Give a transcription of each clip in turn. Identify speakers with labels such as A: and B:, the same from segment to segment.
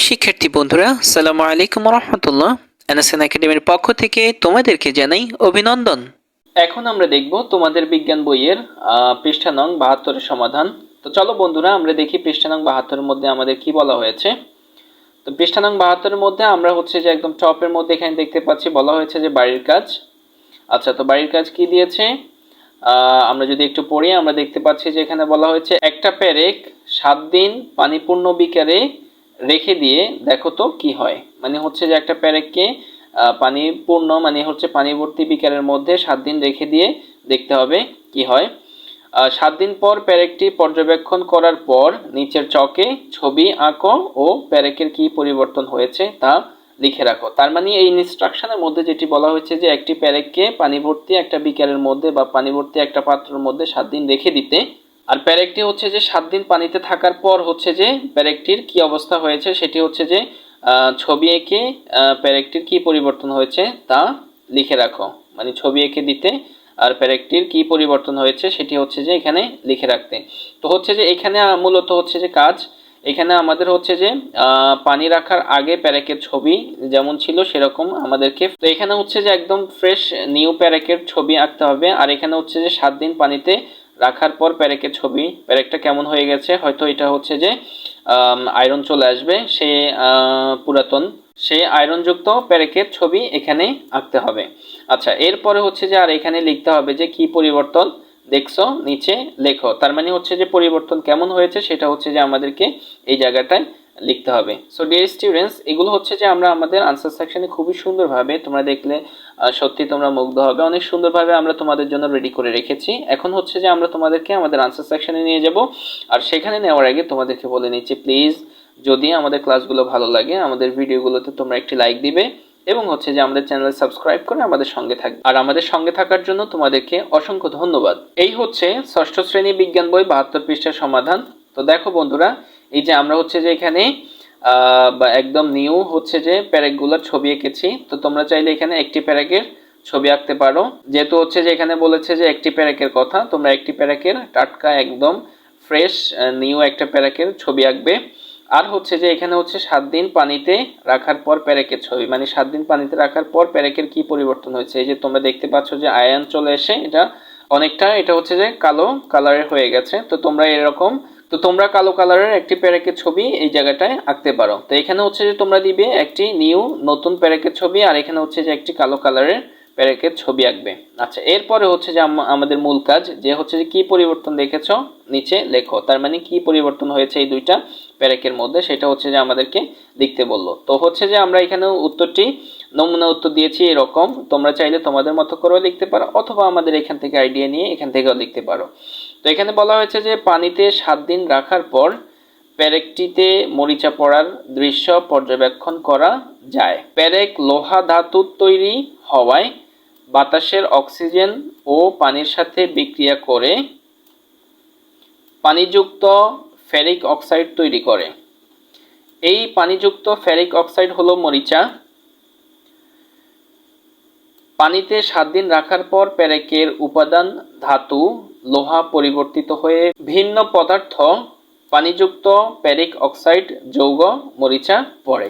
A: প্রিয় শিক্ষার্থী বন্ধুরা সালামু আলাইকুম রহমতুল্লাহ এনএসএন একাডেমির পক্ষ থেকে তোমাদেরকে জানাই অভিনন্দন। এখন আমরা দেখব তোমাদের বিজ্ঞান বইয়ের পৃষ্ঠা নং বাহাত্তরের সমাধান। তো চলো বন্ধুরা, আমরা দেখি পৃষ্ঠা নং বাহাত্তরের মধ্যে আমাদের কি বলা হয়েছে। তো পৃষ্ঠা নং বাহাত্তরের মধ্যে আমরা হচ্ছে যে একদম টপের মধ্যে এখানে দেখতে পাচ্ছি, বলা হয়েছে যে বাড়ির কাজ। আচ্ছা তো বাড়ির কাজ কি দিয়েছে? আমরা যদি একটু পড়ি, আমরা দেখতে পাচ্ছি যে এখানে বলা হয়েছে, একটা প্যারেক সাত দিন পানিপূর্ণ বিকারে রেখে দিয়ে দেখো তো কি হয়। মানে হচ্ছে যে একটা প্যারেককে আহ, পানিপূর্ণ মানে হচ্ছে পানিভর্তি বিকারের মধ্যে সাত দিন রেখে দিয়ে দেখতে হবে কি হয়। সাত দিন পর প্যারেকটি পর্যবেক্ষণ করার পর নিচের চকে ছবি আঁকো ও প্যারেকের কি পরিবর্তন হয়েছে তা লিখে রাখো। তার মানে এই ইনস্ট্রাকশনের মধ্যে যেটি বলা হয়েছে যে একটি প্যারেককে পানি ভর্তি একটা বিকারের মধ্যে বা পানি ভর্তি একটা পাত্রের মধ্যে সাত দিন রেখে দিতে আর প্যারেকটি হচ্ছে যে সাত দিন পানিতে থাকার পর হচ্ছে যে প্যারেকটির কি অবস্থা হয়েছে, সেটি হচ্ছে যে ছবি এঁকে প্যারেকটির কি পরিবর্তন হয়েছে তা লিখে রাখো। মানে ছবি এঁকে দিতে আর প্যারেকটির কি পরিবর্তন হয়েছে সেটি হচ্ছে যে এখানে লিখে রাখতে। তো হচ্ছে যে এখানে মূলত হচ্ছে যে কাজ, এখানে আমাদের হচ্ছে যে পানি রাখার আগে প্যারেকের ছবি যেমন ছিল সেরকম আমাদেরকে। তো এখানে হচ্ছে যে একদম ফ্রেশ নিউ প্যারেকের ছবি আঁকতে হবে। আর এখানে হচ্ছে যে সাত দিন পানিতে রাখার পর প্যারেকের ছবি। প্যারেকটা কেমন হয়ে গেছে? হয়তো এটা হচ্ছে যে আয়রন চলে আসবে। সে পুরাতন। সে আয়রনযুক্ত প্যারেকের ছবি এখানে আঁকতে হবে। আচ্ছা এরপরে হচ্ছে যে আর এখানে লিখতে হবে যে কি পরিবর্তন দেখছ নিচে লেখো। তার মানে হচ্ছে যে পরিবর্তন কেমন হয়েছে সেটা হচ্ছে যে আমাদেরকে এই জায়গাটায় লিখতে হবে। সো ডিয়ার স্টুডেন্টস এগুলো হচ্ছে যে আমরা আমাদের আনসার সেকশনে খুবই সুন্দরভাবে তোমরা দেখলে সত্যি তোমরা মুগ্ধ হবে। অনেক সুন্দরভাবে আমরা তোমাদের জন্য রেডি করে রেখেছি। এখন হচ্ছে যে আমরা তোমাদেরকে আমাদের আনসার সেকশনে নিয়ে যাব। আর সেখানে নেওয়ার আগে তোমাদেরকে বলে নিচ্ছি প্লিজ যদি আমাদের ক্লাসগুলো ভালো লাগে, আমাদের ভিডিওগুলোতে তোমরা একটি লাইক দিবে এবং হচ্ছে যে আমাদের চ্যানেল সাবস্ক্রাইব করে আমাদের সঙ্গে থাকবে আর আমাদের সঙ্গে থাকার জন্য তোমাদেরকে অসংখ্য ধন্যবাদ। এই হচ্ছে ষষ্ঠ শ্রেণি বিজ্ঞান বই বাহাত্তর পৃষ্ঠার সমাধান। তো দেখো বন্ধুরা এই যে আমরা হচ্ছে যে এখানে বা একদম নিউ হচ্ছে যে প্যারেকগুলোর ছবি এঁকেছি। তো তোমরা চাইলে এখানে একটি প্যারেকের ছবি আঁকতে পারো। যেহেতু হচ্ছে যে এখানে বলেছে যে একটি প্যারেকের কথা, তোমরা একটি প্যারেকের টাটকা একদম ফ্রেশ নিউ একটা প্যারেকের ছবি আঁকবে। আর হচ্ছে যে এখানে হচ্ছে সাত দিন পানিতে রাখার পর প্যারেকের ছবি মানে সাত দিন পানিতে রাখার পর প্যারেকের কি পরিবর্তন হয়েছে? এই যে তোমরা দেখতে পাচ্ছ যে আয়ন চলে এসে, এটা অনেকটা, এটা হচ্ছে যে কালো কালারের হয়ে গেছে। তো তোমরা এরকম তো তোমরা কালো কালারের একটি প্যারেকের ছবি এই জায়গাটায় আঁকতে পারো। তো এখানে হচ্ছে যে তোমরা দিবে একটি নিউ নতুন প্যারেকের ছবি আর এখানে হচ্ছে যে একটি কালো কালারের প্যারেকের ছবি আঁকবে। আচ্ছা এরপরে হচ্ছে যে আমাদের মূল কাজ যে হচ্ছে যে কি পরিবর্তন দেখেছ নিচে লেখো। তার মানে কি পরিবর্তন হয়েছে এই দুইটা প্যারেকের মধ্যে সেটা হচ্ছে যে আমাদেরকে লিখতে বলল। তো হচ্ছে যে আমরা এখানে উত্তরটি নমুনা উত্তর দিয়েছি এরকম। তোমরা চাইলে তোমাদের মতো করেও লিখতে পারো অথবা আমাদের এখান থেকে আইডিয়া নিয়ে এখান থেকেও লিখতে পারো। তো এখানে বলা হয়েছে যে পানিতে সাত দিন রাখার পর প্যারেকটিতে মরিচা পড়ার দৃশ্য পর্যবেক্ষণ করা যায়। প্যারেক লোহা ধাতুর তৈরি হওয়ায় বাতাসের অক্সিজেন ও পানির সাথে বিক্রিয়া করে পানিযুক্ত ফেরিক অক্সাইড তৈরি করে। এই পানিযুক্ত ফেরিক অক্সাইড হলো মরিচা। পানিতে সাত দিন রাখার পর প্যারেকের উপাদান ধাতু লোহা পরিবর্তিত হয়ে ভিন্ন পদার্থ, পানিযুক্ত প্যারিক অক্সাইড, যৌগ, মরিচা পড়ে।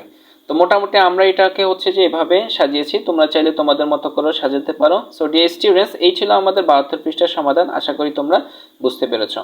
A: তো মোটামুটি আমরা এটাকে হচ্ছে যে এভাবে সাজিয়েছি। তোমরা চাইলে তোমাদের মতো করে সাজাতে পারো। সো ডিয়ার স্টুডেন্টস এই ছিল আমাদের বাহাত্তর পৃষ্ঠার সমাধান। আশা করি তোমরা বুঝতে পেরেছ।